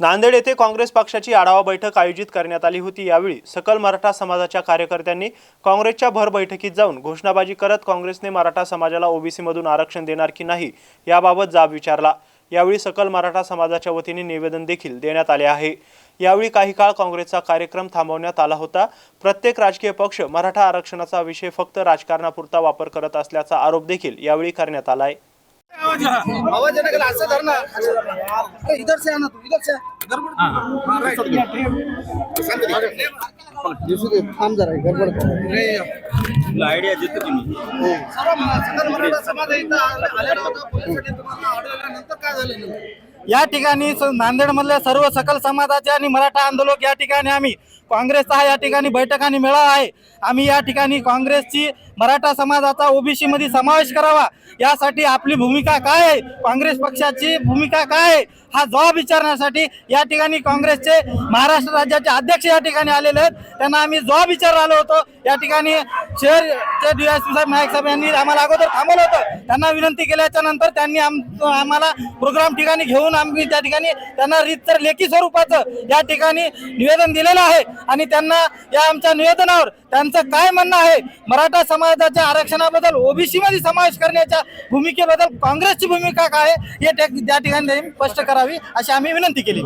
नांदेड येथे काँग्रेस पक्षाची आढावा बैठक आयोजित करण्यात आली होती. यावेळी सकल मराठा समाजाच्या कार्यकर्त्यांनी काँग्रेसच्या भर बैठकीत जाऊन घोषणाबाजी करत काँग्रेसने मराठा समाजाला ओबीसीमधून आरक्षण देणार की नाही याबाबत जाब विचारला. यावेळी सकल मराठा समाजाच्या वतीने निवेदन देखील देण्यात आले आहे. यावेळी काही काळ काँग्रेसचा कार्यक्रम थांबवण्यात आला होता. प्रत्येक राजकीय पक्ष मराठा आरक्षणाचा विषय फक्त राजकारणापुरता वापर करत असल्याचा आरोप देखील यावेळी करण्यात आला आहे. आवाज के लिए ऐसे धरना अरे इधर से आना तू इधर से हाँ, थांब जरा गडबड. आयडिया देतो तुम्ही सर्व म- सकल मराठा समाज इथं आलेला होता तुम्हाला अडवल्यानंतर काय झालेलं या ठिकाणी स- नांदेडमधल्या सर्व सकल समाजाचे आणि मराठा आंदोलक या ठिकाणी आम्ही. काँग्रेसचा हा या ठिकाणी बैठक आणि मेळावा आहे. आम्ही या ठिकाणी काँग्रेसची मराठा समाजाचा ओबीसी मध्ये समावेश करावा. यासाठी आपली भूमिका काय आहे? काँग्रेस पक्षाची भूमिका काय आहे? हा जबाब विचारण्यासाठी या ठिकाणी काँग्रेसचे महाराष्ट्र राज्याचे अध्यक्ष या ठिकाणी आलेले आहेत. त्यांना आम्ही जबाब विचारला आलो होतो. या ठिकाणी शहरचे डीएसपी साहेब नाईक साहेब यांनी आम्हाला अगोदर थांबवलं होतं. त्यांना विनंती केल्याच्यानंतर त्यांनी आम आम्हाला प्रोग्राम ठिकाणी घेऊन आम्ही त्या ठिकाणी त्यांना रीतसर लेखी स्वरूपाचं या ठिकाणी निवेदन दिलेलं आहे. आणि त्यांना या आमच्या निवेदनावर त्यांचं काय म्हणणं आहे? मराठा समाजाच्या आरक्षणाबद्दल ओबीसी मध्ये समावेश करण्याच्या भूमिकेबद्दल काँग्रेसची भूमिका काय आहे? हे त्या त्या ठिकाणी स्पष्ट करावी अशी आम्ही विनंती केली